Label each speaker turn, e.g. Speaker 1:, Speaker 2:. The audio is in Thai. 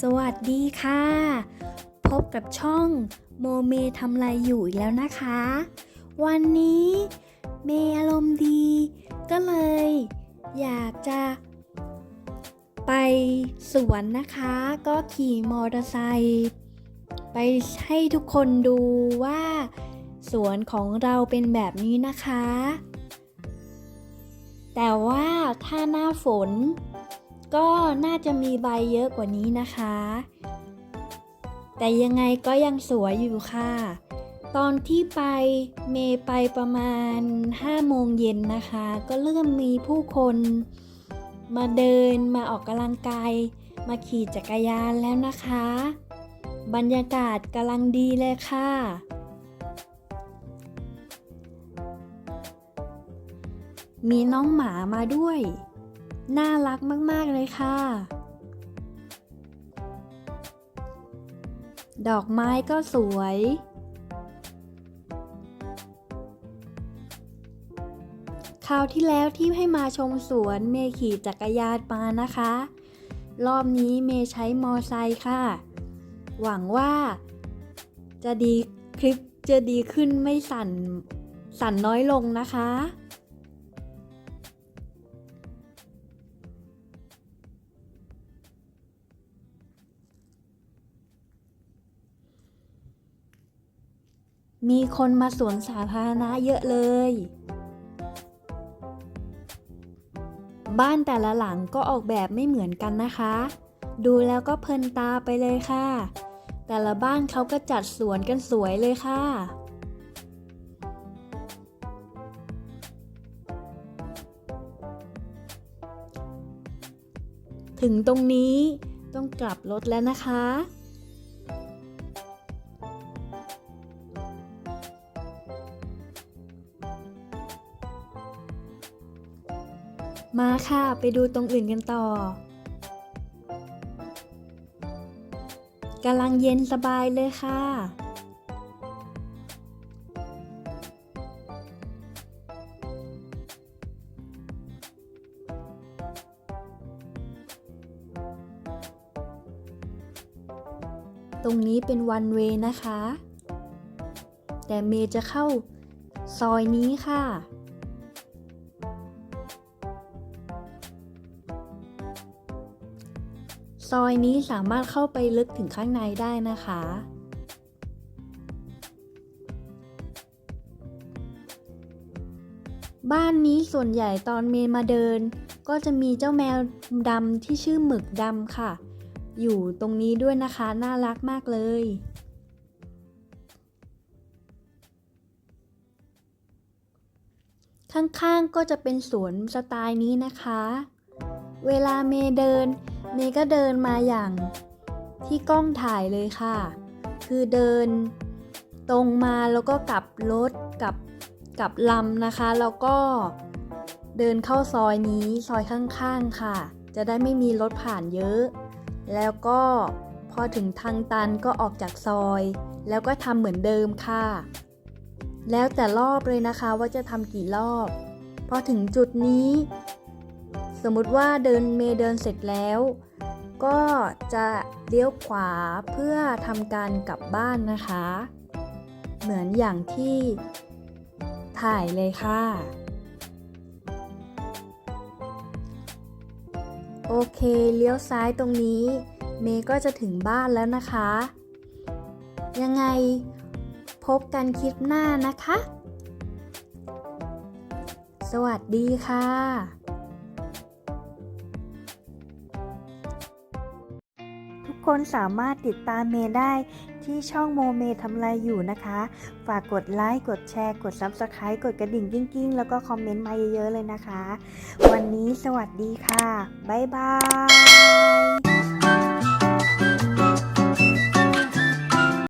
Speaker 1: สวัสดีค่ะ พบกับช่องโมเมทำไรอยู่อีกแล้วนะคะ วันนี้เมอารมณ์ดี ก็เลย อยากจะ ไปสวนนะคะ ก็ขี่มอเตอร์ไซค์ไปให้ทุกคนดูว่า สวนของเราเป็นแบบนี้นะคะ แต่ว่าถ้าหน้าฝน ก็น่าจะมีใบเยอะกว่านี้นะคะ แต่ยังไงก็ยังสวยอยู่ค่ะ ตอนที่ไปเมย์ไปประมาณ5โมงเย็นนะคะ ก็เริ่มมีผู้คนมาเดินมาออกกำลังกาย มาขี่จักรยานแล้วนะคะ บรรยากาศกำลังดีเลยค่ะ มีน้องหมามาด้วย น่ารักมาก ๆ เลยค่ะ ดอกไม้ก็สวย คราวที่แล้วที่ให้มาชมสวนเมขี่จักรยานมานะคะ รอบนี้เมใช้มอไซค์ค่ะ หวังว่าจะดีคลิปจะดีขึ้นไม่สั่น สั่นน้อยลงนะคะ มีคนมาสวนสาธารณะเยอะเลย บ้านแต่ละหลังก็ออกแบบไม่เหมือนกันนะคะ ดูแล้วก็เพลินตาไปเลยค่ะ แต่ละบ้านเขาก็จัดสวนกันสวยเลยค่ะ ถึงตรงนี้ต้องกลับรถแล้วนะคะ มาค่ะ ไปดูตรงอื่นกันต่อกำลังเย็นสบายเลยค่ะ ตรงนี้เป็นวันเวนะคะ แต่เมย์จะเข้าซอยนี้ค่ะ ซอยนี้สามารถเข้าไปลึกถึงข้างในได้นะคะ บ้านนี้ส่วนใหญ่ตอนเมย์มาเดิน ก็จะมีเจ้าแมวดำที่ชื่อหมึกดำค่ะ อยู่ตรงนี้ด้วยนะคะ น่ารักมากเลยข้างๆ ก็จะเป็นสวนสไตล์นี้นะคะ เวลาเมย์เดิน เมย์ก็เดินมาอย่างที่กล้องถ่ายเลยค่ะ คือเดินตรงมาแล้วก็กลับรถกลับกลับลำนะคะ แล้วก็เดินเข้าซอยนี้ซอยข้างๆค่ะ จะได้ไม่มีรถผ่านเยอะ แล้วก็พอถึงทางตันก็ออกจากซอย แล้วก็ทำเหมือนเดิมค่ะ แล้วแต่รอบเลยนะคะว่าจะทำกี่รอบ พอถึงจุดนี้ สมมุติว่าเดินเมย์เดินเสร็จแล้ว ก็จะเลี้ยวขวาเพื่อทำการกลับบ้านนะคะ เหมือนอย่างที่ถ่ายเลยค่ะ โอเคเลี้ยวซ้ายตรงนี้ เมย์ก็จะถึงบ้านแล้วนะคะ ยังไงพบกันคลิปหน้านะคะ สวัสดีค่ะ คนสามารถติดตามเมย์ได้ที่ช่องโมเมทำไรอยู่นะคะ ฝากกดไลค์กดแชร์ กด Subscribe กดกระดิ่งกิ้งๆ แล้วก็คอมเมนต์มาเยอะๆเลยนะคะ วันนี้สวัสดีค่ะ บ๊ายบาย